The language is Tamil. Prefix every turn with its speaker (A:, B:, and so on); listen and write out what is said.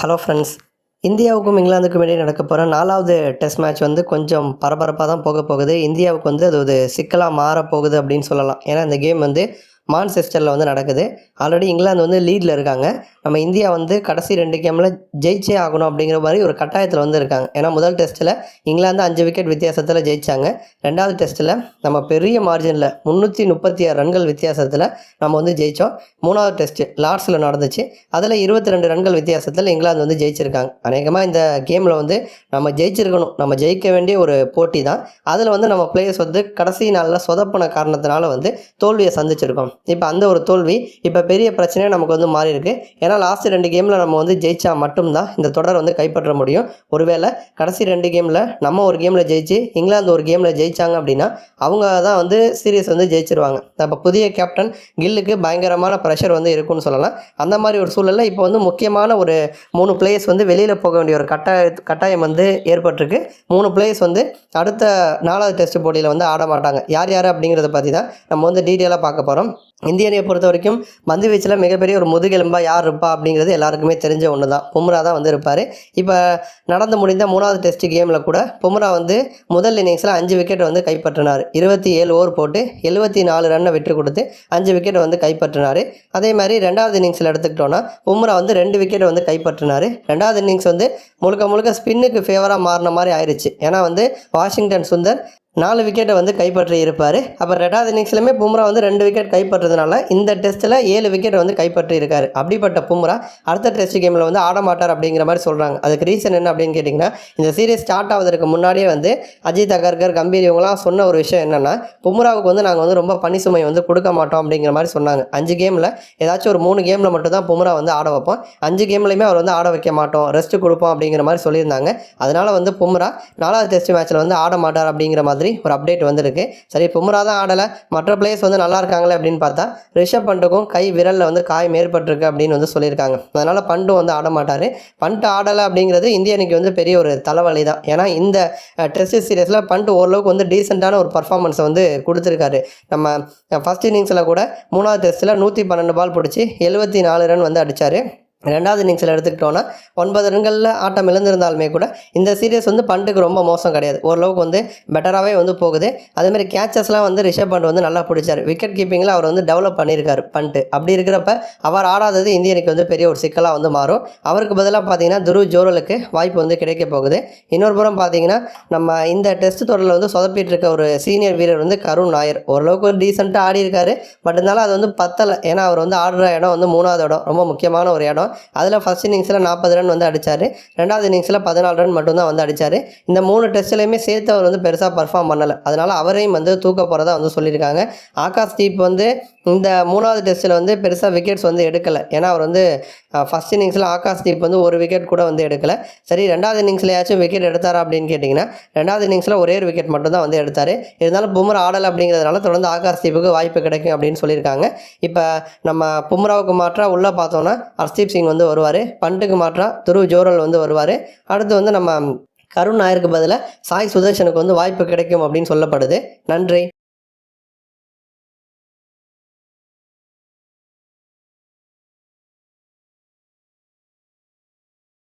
A: ஹலோ ஃப்ரெண்ட்ஸ் இந்தியாவுக்கும் இங்கிலாந்துக்கும் இடையே நடக்க போகிற நாலாவது டெஸ்ட் மேட்ச் வந்து கொஞ்சம் பரபரப்பாக தான் போக போகுது. இந்தியாவுக்கு வந்து அது ஒரு சிக்கலாக மாறப்போகுது அப்படின்னு சொல்லலாம். ஏன்னா இந்த கேம் வந்து மான்செஸ்டரில் வந்து நடக்குது. ஆல்ரெடி இங்கிலாந்து வந்து லீடில் இருக்காங்க. நம்ம இந்தியா வந்து கடைசி ரெண்டு கேமில் ஜெயிச்சே ஆகணும் அப்படிங்கிற மாதிரி ஒரு கட்டாயத்தில் வந்து இருக்காங்க. ஏன்னா முதல் டெஸ்ட்டில் இங்கிலாந்து அஞ்சு விக்கெட் வித்தியாசத்தில் ஜெயிச்சாங்க. ரெண்டாவது டெஸ்ட்டில் நம்ம பெரிய மார்ஜினில் முந்நூற்றி முப்பத்தி ஆறு ரன்கள் வித்தியாசத்தில் நம்ம வந்து ஜெயித்தோம் மூணாவது டெஸ்ட்டு லார்ட்ஸில் நடந்துச்சு. அதில் இருபத்தி ரெண்டு ரன்கள் வித்தியாசத்தில் இங்கிலாந்து வந்து ஜெயிச்சிருக்காங்க. அநேகமாக இந்த கேமில் வந்து நம்ம ஜெயிச்சிருக்கணும். நம்ம ஜெயிக்க வேண்டிய ஒரு போட்டி தான் அதில் வந்து நம்ம பிளேயர்ஸ் வந்து கடைசி நாளில் சொதப்பின காரணத்தினால வந்து தோல்வியை சந்திச்சிருக்கோம். இப்போ அந்த ஒரு தோல்வி இப்போ பெரிய பிரச்சனையாக நமக்கு வந்து மாறி இருக்கு ஏன்னா லாஸ்ட் ரெண்டு கேமில் நம்ம வந்து ஜெயிச்சா மட்டும்தான் இந்த தொடர் வந்து கைப்பற்ற முடியும். ஒருவேளை கடைசி ரெண்டு கேமில் நம்ம ஒரு கேமில் ஜெயிச்சு இங்கிலாந்து ஒரு கேமில் ஜெயிச்சாங்க அப்படின்னா அவங்க தான் வந்து சீரியஸ் வந்து ஜெயிச்சிருவாங்க. அப்போ புதிய கேப்டன் கில்லுக்கு பயங்கரமான ப்ரெஷர் வந்து இருக்கும்னு சொல்லலாம். அந்த மாதிரி ஒரு சூழலில் இப்போ வந்து முக்கியமான ஒரு மூணு பிளேயர்ஸ் வந்து வெளியில் போக வேண்டிய ஒரு கட்டாய கட்டாயம் வந்து ஏற்பட்டிருக்கு. மூணு பிளேயர்ஸ் வந்து அடுத்த நாலாவது டெஸ்ட் போட்டியில் வந்து ஆட மாட்டாங்க. யார் யார் அப்படிங்கிறத பற்றி தான் நம்ம வந்து டீட்டெயிலாக பார்க்க போகிறோம் இந்திய அணியை பொறுத்த வரைக்கும் பந்து வீச்சில் மிகப்பெரிய ஒரு முதுகெலும்பாக யார் இருப்பா அப்படிங்கிறது எல்லாருக்குமே தெரிஞ்ச ஒன்று தான் பும்ரா தான் வந்து இருப்பார். இப்போ நடந்து முடிந்த மூணாவது டெஸ்ட் கேமில் கூட பும்ரா வந்து முதல் இன்னிங்ஸில் அஞ்சு விக்கெட் வந்து கைப்பற்றினார். இருபத்தி ஏழு ஓவர் போட்டு எழுபத்தி நாலு ரன்னை விட்டு கொடுத்து அஞ்சு விக்கெட் வந்து கைப்பற்றினார். அதே மாதிரி ரெண்டாவது இன்னிங்ஸில் எடுத்துக்கிட்டோன்னா பும்ரா வந்து ரெண்டு விக்கெட் வந்து கைப்பற்றினார். ரெண்டாவது இன்னிங்ஸ் வந்து முழுக்க முழுக்க ஸ்பின்னுக்கு ஃபேவராக மாறின மாதிரி ஆயிடுச்சு ஏன்னா வந்து வாஷிங்டன் சுந்தர் நாலு விக்கெட்டை வந்து கைப்பற்றி இருப்பார். அப்போ ரெண்டாவது இன்னிங்ஸ்லையுமே பும்ரா வந்து ரெண்டு விக்கெட் கைப்பற்றதுனால இந்த டெஸ்ட்டில் ஏழு விக்கெட் வந்து கைப்பற்றி இருக்கார். அப்படிப்பட்ட பும்ரா அடுத்த டெஸ்ட் கேமில் வந்து ஆட மாட்டார் அப்படிங்கிற மாதிரி சொல்கிறாங்க அதுக்கு ரீசன் என்ன அப்படின்னு கேட்டிங்கன்னா இந்த சீரியஸ் ஸ்டார்ட் ஆவதற்கு முன்னாடியே வந்து அஜித் அகர்கர் கம்பீர் இவங்களாம் சொன்ன ஒரு விஷயம் என்னென்னா பும்ராவுக்கு வந்து நாங்கள் வந்து ரொம்ப பனி சுமை வந்து கொடுக்க மாட்டோம் அப்படிங்கிற மாதிரி சொன்னாங்க. அஞ்சு கேமில் ஏதாச்சும் ஒரு மூணு கேமில் மட்டும் தான் பும்ரா வந்து ஆட வைப்போம். அஞ்சு கேம்லையுமே அவர் வந்து ஆட வைக்க மாட்டோம். ரெஸ்ட் கொடுப்போம் அப்படிங்கிற மாதிரி சொல்லியிருந்தாங்க. அதனால் வந்து பும்ரா நாலாவது டெஸ்ட் மேட்ச்சில் வந்து ஆட மாட்டார் அப்படிங்கிற மாதிரி ஒரு அப்டேட் வந்திருக்கு. சரி பும்ரா தான் ஆடலை. மற்ற பிளேயர்ஸ் வந்து நல்லா இருக்காங்களே அப்படின்னு பார்த்தா ரிஷப் பண்ட்டுக்கும் கை விரலில் வந்து காயம் ஏற்பட்டிருக்கு அப்படின்னு வந்து சொல்லியிருக்காங்க. அதனால் பண்டும் வந்து ஆட மாட்டார். பண்ட்டு ஆடலை அப்படிங்கிறது இந்திய அணிக்கு வந்து பெரிய ஒரு தலைவலி தான். ஏன்னா இந்த டெஸ்ட் சீரியஸில் பண்ட் ஓரளவுக்கு வந்து டீசெண்டான ஒரு பர்ஃபார்மன்ஸை வந்து கொடுத்துருக்காரு. நம்ம ஃபஸ்ட் இன்னிங்ஸில் கூட மூணாவது டெஸ்ட்டில் நூற்றி பன்னெண்டு பால் பிடிச்சி எழுபத்தி நாலு ரன் வந்து அடித்தார் ரெண்டாவது இன்னிங்ஸில் எடுத்துக்கிட்டோன்னா ஒன்பது ரன்களில் ஆட்டம் இழந்திருந்தாலுமே கூட இந்த சீரியஸ் வந்து பண்ட்டுக்கு ரொம்ப மோசம் கிடையாது. ஓரளவுக்கு வந்து பெட்டராகவே வந்து போகுது. அதேமாதிரி கேச்சஸ்லாம் வந்து ரிஷப் பண்ட் வந்து நல்லா பிடிச்சார். விக்கெட் கீப்பிங்கில் அவர் வந்து டெவலப் பண்ணியிருக்காரு பண்ட்டு அப்படி இருக்கிறப்ப அவர் ஆடாதது இந்திய வந்து பெரிய ஒரு சிக்கலாக வந்து மாறும். அவருக்கு பதிலாக பார்த்தீங்கன்னா துரு ஜோரலுக்கு வாய்ப்பு வந்து கிடைக்க போகுது. இன்னொரு புறம் பார்த்தீங்கன்னா நம்ம இந்த டெஸ்ட் தொடரில் வந்து சொதப்பிட்டு இருக்க ஒரு சீனியர் வீரர் வந்து கருண் நாயர். ஓரளவுக்கு டீசெண்டாக ஆடி இருக்காரு பட் இருந்தாலும் அது வந்து பத்தலை. ஏன்னா அவர் வந்து ஆடுற இடம் வந்து மூணாவது இடம். ரொம்ப முக்கியமான ஒரு இடம். அதில் ஃபஸ்ட் இன்னிங்ஸில் நாற்பது ரன் வந்து அடித்தார் ரெண்டாவது இன்னிங்ஸில் பதினாலு ரன் மட்டும்தான் வந்து அடித்தார் இந்த மூணு டெஸ்ட்லையுமே சேர்த்து அவர் வந்து பெருசாக பர்ஃபார்ம் பண்ணலை. அதனால் அவரையும் வந்து தூக்க போகிறதா வந்து சொல்லியிருக்காங்க. ஆகாஷ் தீப் வந்து இந்த மூணாவது டெஸ்ட்டில் வந்து பெருசாக விக்கெட்ஸ் வந்து எடுக்கலை. ஏன்னா அவர் வந்து ஃபஸ்ட் இன்னிங்ஸில் ஆகாஷ் தீப் வந்து ஒரு விக்கெட் கூட வந்து எடுக்கலை. சரி ரெண்டாவது இன்னிங்ஸ்லையாச்சும் விக்கெட் எடுத்தாரா அப்படின்னு கேட்டிங்கன்னா ரெண்டாவது இன்னிங்ஸில் ஒரே ஒரு விக்கெட் மட்டும் தான் வந்து எடுத்தார். இருந்தாலும் பும்ரா ஆடல் அப்படிங்கிறதுனால தொடர்ந்து ஆகாஷ் தீப்புக்கு வாய்ப்பு கிடைக்கும் அப்படின்னு சொல்லியிருக்காங்க. இப்போ நம்ம பும்ராவுக்கு மாற்றாக உள்ளே பார்த்தோன்னா ஹர்ஸ்தீப் சிங் வந்து வருவார். பண்ட்டுக்கு மாற்றாக துருவ் ஜோரல் வந்து வருவார். அடுத்து வந்து நம்ம கருண் நாயருக்கு பதிலாக சாய் சுதர்ஷனுக்கு வந்து வாய்ப்பு கிடைக்கும் அப்படின்னு சொல்லப்படுது. நன்றி.